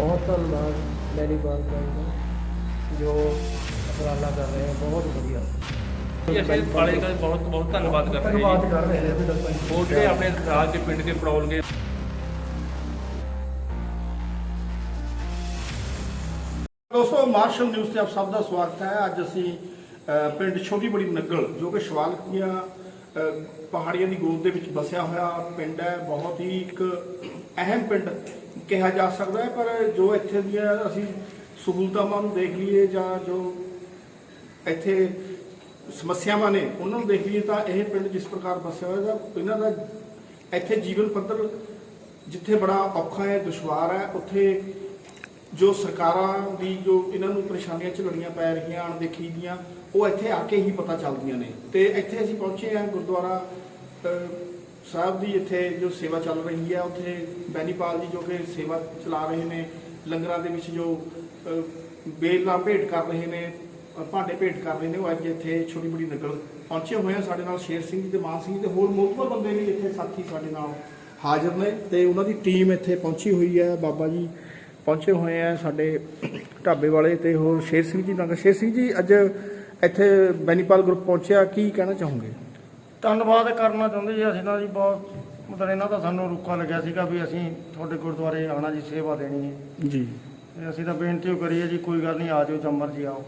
ਬਹੁਤ ਧੰਨਵਾਦ ਮੈਰੀ ਬਾਲ ਦਾ ਜੋ ਉਪਰਾਲਾ ਕਰ ਰਹੇ ਹੈ ਬਹੁਤ ਵਧੀਆ। ਜੀ ਅਸੀਂ ਵਾਲੇ ਦਾ ਬਹੁਤ ਬਹੁਤ ਧੰਨਵਾਦ ਕਰਦੇ ਹਾਂ ਧੰਨਵਾਦ ਜੀ। ਕਰ ਰਹੇ ਹਾਂ ਫਿਰ ਆਪਾਂ ਹੋਰ ਜਿਹੜੇ ਆਪਣੇ ਰਾਜ ਦੇ ਪਿੰਡ ਦੇ ਗਏ। ਦੋਸਤੋ ਮਾਰਸ਼ਲ ਨਿਊਜ਼ ਤੇ ਆਪ ਸਭ ਦਾ ਸਵਾਗਤ ਹੈ। ਅੱਜ ਅਸੀਂ ਪਿੰਡ ਛੋਟੀ ਬੜੀ ਨਗਲ ਜੋ ਕਿ ਸ਼ਿਵਾਲਿਕ ਦੀਆਂ ਅ, ਪਹਾੜੀਆਂ ਦੀ ਗੋਦ ਦੇ ਵਿੱਚ ਵਸਿਆ ਹੋਇਆ ਪਿੰਡ ਹੈ, ਬਹੁਤ ਹੀ ਇੱਕ ਅਹਿਮ ਪਿੰਡ ਕਿਹਾ ਜਾ ਸਕਦਾ ਹੈ, ਪਰ ਜੋ ਇੱਥੇ ਦੀਆਂ ਅਸੀਂ ਸਹੂਲਤਾਵਾਂ ਨੂੰ ਦੇਖ ਲਈਏ ਜਾਂ ਜੋ ਇੱਥੇ ਸਮੱਸਿਆਵਾਂ ਨੇ, ਉਹਨਾਂ ਨੂੰ ਦੇਖ ਲਈਏ ਤਾਂ ਇਹ ਪਿੰਡ ਜਿਸ ਪ੍ਰਕਾਰ ਵਸਿਆ ਹੋਇਆ ਦਾ ਇਹਨਾਂ ਦਾ ਇੱਥੇ ਜੀਵਨ ਪੱਧਰ ਜਿੱਥੇ ਬੜਾ ਔਖਾ ਹੈ, ਦੁਸ਼ਵਾਰ ਹੈ, ਉੱਥੇ ਜੋ ਸਰਕਾਰਾਂ ਦੀ ਜੋ ਇਹਨਾਂ ਨੂੰ ਪਰੇਸ਼ਾਨੀਆਂ ਝੱਲਣੀਆਂ ਪੈ ਰਹੀਆਂ ਅਣਦੇਖੀ ਦੀਆਂ ਉਹ ਇੱਥੇ ਆ ਕੇ ਹੀ ਪਤਾ ਚੱਲਦੀਆਂ ਨੇ। ਤੇ ਇੱਥੇ ਅਸੀਂ ਪਹੁੰਚੇ ਹਾਂ ਗੁਰਦੁਆਰਾ ਸਾਹਿਬ ਦੀ ਇੱਥੇ ਜੋ ਸੇਵਾ ਚੱਲ ਰਹੀ ਹੈ ਉੱਥੇ ਬੈਨੀਪਾਲ ਜੀ ਜੋ ਕਿ ਸੇਵਾ ਚਲਾ ਰਹੇ ਨੇ ਲੰਗਰਾਂ ਦੇ ਵਿੱਚ ਜੋ ਅਹ, ਬੇਲਾਂ ਭੇਟ ਕਰ ਰਹੇ ਨੇ ਭਾਂਡੇ ਭੇਟ ਕਰ ਰਹੇ ਨੇ ਉਹ ਅੱਜ ਇੱਥੇ ਛੋਟੀ ਬੜੀ ਨਕਲ ਪਹੁੰਚੇ ਹੋਏ ਆ। ਸਾਡੇ ਨਾਲ ਸ਼ੇਰ ਸਿੰਘ ਜੀ ਤੇ ਮਾਨ ਸਿੰਘ ਜੀ ਤੇ ਹੋਰ ਮੋਤਬਰ ਬੰਦੇ ਵੀ ਇੱਥੇ ਸਾਥੀ ਸਾਡੇ ਨਾਲ ਹਾਜ਼ਰ ਨੇ ਤੇ ਉਹਨਾਂ ਦੀ ਟੀਮ ਇੱਥੇ ਪਹੁੰਚੀ ਹੋਈ ਹੈ। ਬਾਬਾ ਜੀ ਪਹੁੰਚੇ ਹੋਏ ਆ ਸਾਡੇ ਢਾਬੇ ਵਾਲੇ ਤੇ ਹੋਰ ਸ਼ੇਰ ਸਿੰਘ ਜੀ ਨਾਲ। ਸ਼ੇਰ ਸਿੰਘ ਜੀ ਅੱਜ ਇੱਥੇ ਬੈਨੀਪਾਲ ਗਰੁੱਪ ਪਹੁੰਚਿਆ ਕੀ ਕਹਿਣਾ ਚਾਹੋਗੇ? ਧੰਨਵਾਦ ਕਰਨਾ ਚਾਹੁੰਦੇ ਜੀ ਅਸੀਂ ਤਾਂ ਜੀ ਬਹੁਤ ਮਤਲਬ ਇਹਨਾਂ ਦਾ ਸਾਨੂੰ ਰੁੱਕਾ ਲੱਗਿਆ ਸੀਗਾ ਵੀ ਅਸੀਂ ਤੁਹਾਡੇ ਗੁਰਦੁਆਰੇ ਆਣਾ ਜੀ ਸੇਵਾ ਦੇਣੀ ਹੈ। ਜੀ। ਅਸੀਂ ਤਾਂ ਬੇਨਤੀ ਕਰੀਏ ਜੀ ਕੋਈ ਗੱਲ ਨਹੀਂ ਆ ਜਾਓ ਜੰਮਰ ਜੀ ਆਓ।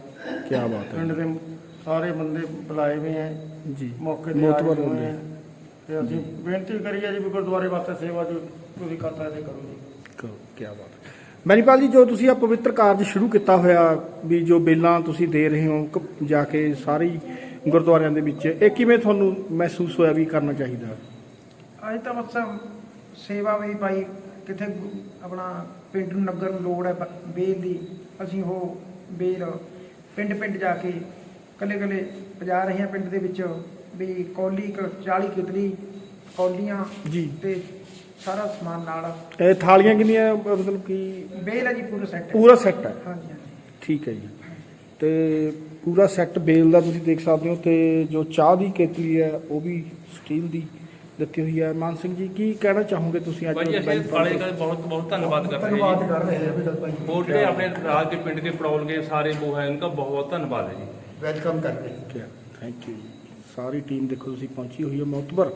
ਕੀ ਬਾਤ ਹੈ। ਪਿੰਡ ਦੇ ਸਾਰੇ ਬੰਦੇ ਬੁਲਾਏ ਹੋਏ ਹੈ ਜੀ। ਮੌਕੇ ਤੇ ਆਏ ਹੋਏ ਹੈ ਤੇ ਅਸੀਂ ਬੇਨਤੀ ਕਰੀਏ ਜੀ ਵੀ ਗੁਰਦੁਆਰੇ ਵਾਸਤੇ ਸੇਵਾ ਜੋ ਤੁਸੀਂ ਕਰ ਸਕਦੇ ਕਰੋ ਜੀ। ਕੀ ਬਾਤ ਹੈ। ਬੈਨੀਪਾਲ ਜੀ ਜੋ ਤੁਸੀਂ ਆ ਪਵਿੱਤਰ ਕਾਰਜ ਸ਼ੁਰੂ ਕੀਤਾ ਹੋਇਆ ਵੀ ਜੋ ਬੇਲਾਂ ਤੁਸੀਂ ਦੇ ਰਹੇ ਹੋ ਕ- ਜਾ ਕੇ ਸਾਰੀ ਗੁਰਦੁਆਰਿਆਂ ਦੇ ਵਿੱਚ ਇਹ ਕਿਵੇਂ ਤੁਹਾਨੂੰ ਮਹਿਸੂਸ ਹੋਇਆ ਵੀ ਕਰਨਾ ਚਾਹੀਦਾ? ਅੱਜ ਤਾਂ ਬਸ ਸੇਵਾ ਵੀ ਭਾਈ ਕਿਥੇ ਆਪਣਾ ਪਿੰਡ ਨੂੰ ਨਗਰ ਨੂੰ ਲੋੜ ਹੈ ਬ- ਬੇਲ ਦੀ ਅਸੀਂ ਉਹ ਬੇਲ ਪਿੰਡ ਪਿੰਡ ਜਾ ਕੇ ਕੱਲੇ ਕੱਲੇ ਪਜਾ ਰਹੇ ਹਾਂ ਪਿੰਡ ਦੇ ਵਿੱਚ ਵੀ ਕੌਲੀ ਇੱਕ 40 ਕਿਤਲੀ ਕੌਲੀਆਂ ਜੀ। ਤੇ ਸਾਰਾ ਸਮਾਨ ਨਾਲ। ਇਹ ਥਾਲੀਆਂ ਕਿੰਨੀਆਂ ਮਤਲਬ ਕਿ? ਬੇਲ ਹੈ ਜੀ ਪੂਰਾ ਸੈੱਟ ਪੂਰਾ ਸੈੱਟ ਹੈ? ਹਾਂਜੀ ਹਾਂਜੀ। ਠੀਕ ਹੈ ਜੀ। ਤੇ ਪੂਰਾ ਸੈੱਟ ਬੇਲ ਦਾ ਤੁਸੀਂ ਦੇਖ ਸਕਦੇ ਹੋ ਤੇ ਜੋ ਚਾਹ ਦੀ ਕੇਤਲੀ ਹੈ ਉਹ ਵੀ ਸਟੀਲ ਦੀ ਦਿੱਤੀ ਹੋਈ ਹੈ। ਮਾਨ ਸਿੰਘ ਜੀ ਕੀ ਕਹਿਣਾ ਚਾਹੋਗੇ ਤੁਸੀਂ ਅੱਜ? ਭਾਈ ਅਸੀਂ ਦਾ ਬਹੁਤ ਬਹੁਤ ਧੰਨਵਾਦ ਕਰਦੇ ਹਾਂ ਧੰਨਵਾਦ ਜੀ। ਕਰ ਰਹੇ ਹਾਂ ਜਿਹੜੇ ਆਪਣੇ ਰਾਜ ਦੇ ਪਿੰਡ ਦੇ ਪੜੌਲ ਗਏ ਸਾਰੇ ਉਹ ਹੈ ਇਨਕਾ ਬਹੁਤ ਬਹੁਤ ਧੰਨਵਾਦ ਹੈ ਜੀ। ਵੈਲਕਮ ਕਰਦੇ ਹਾਂ। ਥੈਂਕ ਯੂ ਸਾਰੀ ਟੀਮ ਦੇਖੋ ਤੁਸੀਂ ਪਹੁੰਚੀ ਹੋਈ ਹੈ ਮੌਤਬਰ।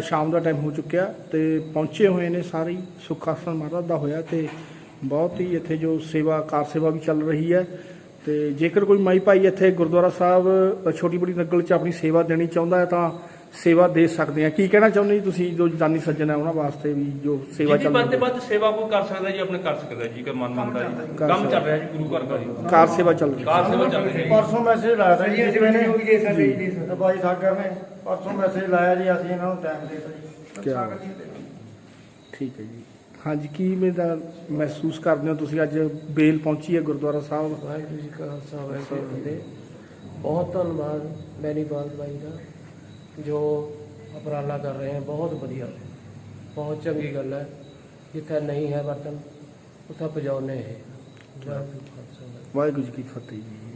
ਸ਼ਾਮ ਦਾ ਟਾਈਮ ਹੋ ਚੁੱਕਿਆ ਤੇ ਪਹੁੰਚੇ ਹੋਏ ਨੇ ਸਾਰੇ ਹੀ, ਸੁੱਖ ਆਸਣ ਮਹਾਰਾਜ ਦਾ ਹੋਇਆ ਤੇ ਬਹੁਤ ਹੀ ਇੱਥੇ ਜੋ ਸੇਵਾ ਕਾਰ ਸੇਵਾ ਵੀ ਚੱਲ ਰਹੀ ਹੈ। ਤੇ ਜੇਕਰ ਕੋਈ ਮਾਈ ਭਾਈ ਇੱਥੇ ਗੁਰਦੁਆਰਾ ਸਾਹਿਬ ਛੋਟੀ ਬੜੀ ਨਗਲ ਚ ਆਪਣੀ ਸੇਵਾ ਦੇਣੀ ਚਾਹੁੰਦਾ ਹੈ ਤਾਂ ਸੇਵਾ ਦੇ ਸਕਦੇ ਆ ਕੀ ਕਹਿਣਾ ਚਾਹੁੰਦੇ ਜੀ ਤੁਸੀਂ ਜੋ ਦਾਨੀ ਸੱਜਣ ਹੈ ਉਹਨਾਂ ਵਾਸਤੇ ਵੀ ਜੋ ਸੇਵਾ ਚੱਲ ਰਹੀ ਤੋਂ ਹੈ? ਵੱਧ ਸੇਵਾ ਕੋਈ ਕਰ ਸਕਦਾ ਜੀ ਆਪਣੇ ਕਰ ਸਕਦਾ ਜੀ ਕਿ ਮਨ ਮੰਨਦਾ ਜੀ। ਕੰਮ। ਚੱਲ ਰਿਹਾ ਜੀ ਗੁਰੂ ਘਰ ਦਾ ਜੀ। ਕਾਰ ਸੇਵਾ ਚੱਲ ਰਹੀ ਹੈ। ਕਾਰ ਸੇਵਾ ਚੱਲ ਰਹੀ ਹੈ ਪਰਸੋਂ ਮੈਸੇਜ ਲਾਇਆ ਸੀ ਜੀ ਕਿਸੇ ਨੇ ਬਾਈ ਸਾਗਰ ਨੇ। ਪਰਸੋਂ ਮੈਸੇਜ ਲਾਇਆ ਜੀ ਅਸੀਂ ਇਹਨਾਂ ਨੂੰ ਟਾਈਮ ਦੇ ਦਿੱਤਾ ਜੀ। ਕਿਆ ਠੀਕ ਹੈ ਜੀ। ਹਾਂਜੀ ਕੀ ਮੇਰਾ ਮਹਿਸੂਸ ਕਰਦੇ ਹੋ ਤੁਸੀਂ? ਅੱਜ ਬੇਲ ਪਹੁੰਚੀ ਹੈ ਗੁਰਦੁਆਰਾ ਸਾਹਿਬ। ਵਾਹਿਗੁਰੂ ਜੀ ਕਾ ਖਾਲਸਾ ਵਾਹਿਗੁਰੂ ਜੀ ਕੀ ਫਤਿਹ। ਬਹੁਤ ਧੰਨਵਾਦ ਮੈਰੀ ਬਾਲ ਭਾਈ ਦਾ ਜੋ ਉਪਰਾਲਾ ਕਰ ਰਹੇ ਹੈ। ਬਹੁਤ ਵਧੀਆ। ਬਹੁਤ ਚੰਗੀ ਗੱਲ ਹੈ। ਜਿੱਥੇ ਨਹੀਂ ਹੈ ਬਰਤਨ ਉੱਥੇ ਪਜਾਉਨੇ ਹੈ ਵਾਹਿਗੁਰੂ ਜੀ ਕਾ ਖਾਲਸਾ ਵਾਹਿਗੁਰੂ ਵਾਹਿਗੁਰੂ ਜੀ ਕੀ ਫਤਿਹ ਜੀ।